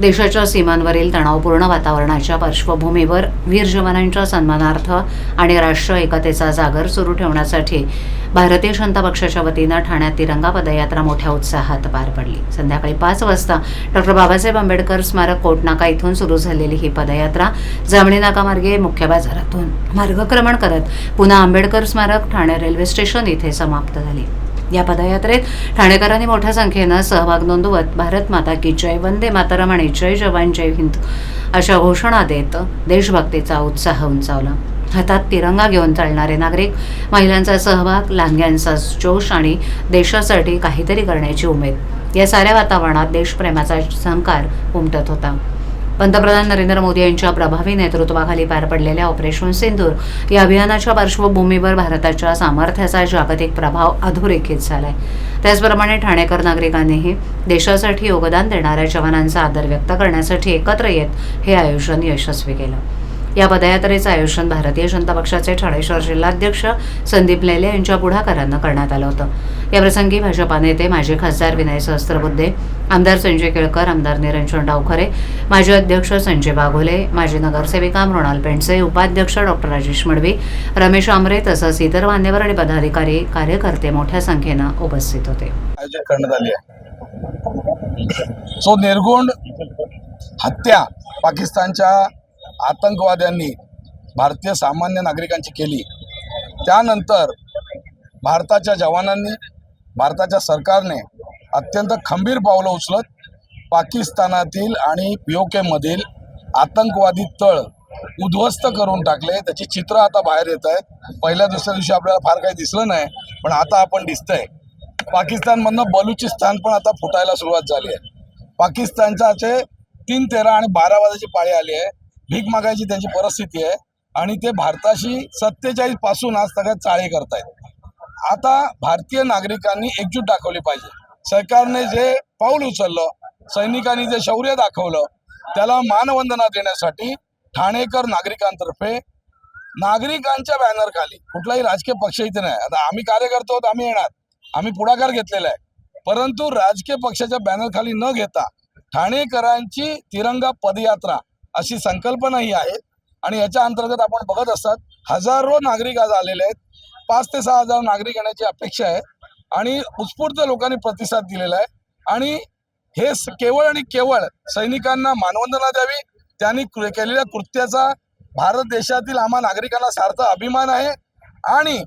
देशाच्या सीमांवरील तणावपूर्ण वातावरणाच्या पार्श्वभूमीवर वीर जवानांच्या सन्मानार्थ आणि राष्ट्र एकतेचा जागर सुरू ठेवण्यासाठी भारतीय जनता पक्षाच्या वतीनं ठाण्यात तिरंगा पदयात्रा मोठ्या उत्साहात पार पडली. संध्याकाळी पाच वाजता डॉक्टर बाबासाहेब आंबेडकर स्मारक कोटनाका इथून सुरू झालेली ही पदयात्रा जामणी नाकामार्गे मुख्य बाजारातून मार्गक्रमण करत पुन्हा आंबेडकर स्मारक ठाणे रेल्वे स्टेशन इथे समाप्त झाली. या पदयात्रेत ठाणेकरांनी मोठ्या संख्येनं सहभाग नोंदवत भारत माता की जय वंदे मातरम आणि जय जवान जय हिंद अशा घोषणा देत देशभक्तीचा उत्साह उंचावला. हातात तिरंगा घेऊन चालणारे नागरिक महिलांचा सहभाग लांग्यांचा जोश आणि देशासाठी काहीतरी करण्याची उमेद. या साऱ्या वातावरणात देशप्रेमाचा संकार उमटत होता. पंतप्रधान नरेंद्र मोदी यांच्या प्रभावी नेतृत्वाखाली पार पडलेल्या ऑपरेशन सिंदूर या अभियानाच्या पार्श्वभूमीवर भारताच्या सामर्थ्याचा जागतिक प्रभाव अधोरेखित झालाय. त्याचप्रमाणे ठाणेकर नागरिकांनीही देशासाठी योगदान देणाऱ्या जवानांचा आदर व्यक्त करण्यासाठी एकत्र येत हे आयोजन यशस्वी केलं. या पदयात्रेचं आयोजन भारतीय जनता पक्षाचे ठाणेश्वर जिल्हाध्यक्ष संदीप लेले यांच्या पुढाकारानं करण्यात आलं होतं. याप्रसंगी भाजपा नेते माजी खासदार विनय सहस्त्रबुद्धे आमदार संजय केळकर आमदार निरंजन डावखरे माजी अध्यक्ष संजय बाघोले माजी नगरसेविका मृणाल पेंडसे उपाध्यक्ष डॉक्टर राजेश मडवी रमेश आमरे तसंच इतर मान्यवर आणि पदाधिकारी कार्यकर्ते मोठ्या संख्येनं उपस्थित होते. करण्यात सो निर्गुण हत्या पाकिस्तानच्या आतंकवाद्यांनी भारतीय सामान्य नागरिकांची केली. त्यानंतर भारताच्या जवानांनी भारताच्या सरकारने अत्यंत खंबीर पावलं उचलत पाकिस्तानातील आणि पी ओ केमधील आतंकवादी तळ उद्ध्वस्त करून टाकले. त्याची चित्र आता बाहेर येत आहेत. पहिल्या दुसऱ्या दिवशी आपल्याला फार काही दिसलं नाही पण आता आपण दिसतंय. पाकिस्तानमधनं बलुचिस्तान पण आता फुटायला सुरुवात झाली आहे. पाकिस्तानचे तीन तेरा आणि बारा वाजाची पाळी आली आहे. भीक मागायची त्यांची परिस्थिती आहे आणि ते भारताशी सत्तेचाळीसपासून आज सगळ्यात चाळे करतायत. आता भारतीय नागरिकांनी एकजूट दाखवली पाहिजे. सरकारने जे पाऊल उचललं सैनिकांनी जे शौर्य दाखवलं त्याला मानवंदना देण्यासाठी ठाणेकर नागरिकांतर्फे नागरिकांच्या बॅनर खाली कुठलाही राजकीय पक्ष इथे नाही. आता आम्ही कार्यकर्ते आहोत आम्ही येणार. आम्ही पुढाकार घेतलेला आहे. परंतु राजकीय पक्षाच्या बॅनर खाली न घेता ठाणेकरांची तिरंगा पदयात्रा अशी संकल्पना ही आहे. आणि याच्या अंतर्गत आपण बघत असतात हजारो नागरिक आज आलेले आहेत. पाच ते सहा हजार नागरिक येण्याची अपेक्षा आहे. आणि उत्स्फूर्त लोकांनी प्रतिसाद दिलेला आहे. आणि हे स- केवळ आणि केवळ सैनिकांना मानवंदना द्यावी त्यांनी कृ- केलेल्या कृत्याचा भारत देशातील आम्हा नागरिकांना सार्थ अभिमान आहे. आणि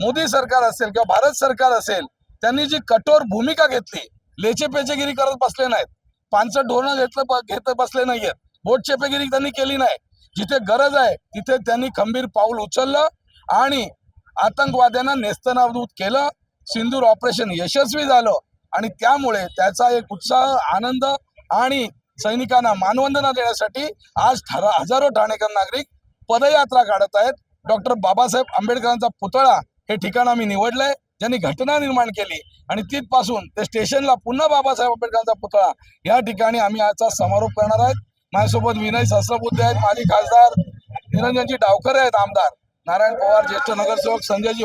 मोदी सरकार असेल किंवा भारत सरकार असेल त्यांनी जी कठोर भूमिका घेतली लेचेपेचेगिरी करत बसले नाहीत. पानसट धोरणं घेतलं ब- घेत बसले नाहीयेत. बोटचेपेगिरी त्यांनी केली नाही. जिथे गरज आहे तिथे त्यांनी खंबीर पाऊल उचललं आणि आतंकवाद्यांना नेस्तनाबूत केलं. सिंदूर ऑपरेशन यशस्वी झालं आणि त्यामुळे त्याचा एक उत्साह आनंद आणि सैनिकांना मानवंदना देण्यासाठी आज ठरा हजारो ठाणेकर नागरिक पदयात्रा काढत आहेत. डॉक्टर बाबासाहेब आंबेडकरांचा पुतळा हे ठिकाण आम्ही निवडलंय. ज्यांनी घटना निर्माण केली आणि तिथपासून ते स्टेशनला पुन्हा बाबासाहेब आंबेडकरांचा पुतळा या ठिकाणी आम्ही आजचा समारोप करणार आहेत. माझ्यासोबत विनय सहस्रबुद्धे आहेत माजी खासदार निरंजनजी डावकर आहेत आमदार. नारायण पवार ज्येष्ठ नगरसेवक संजयजी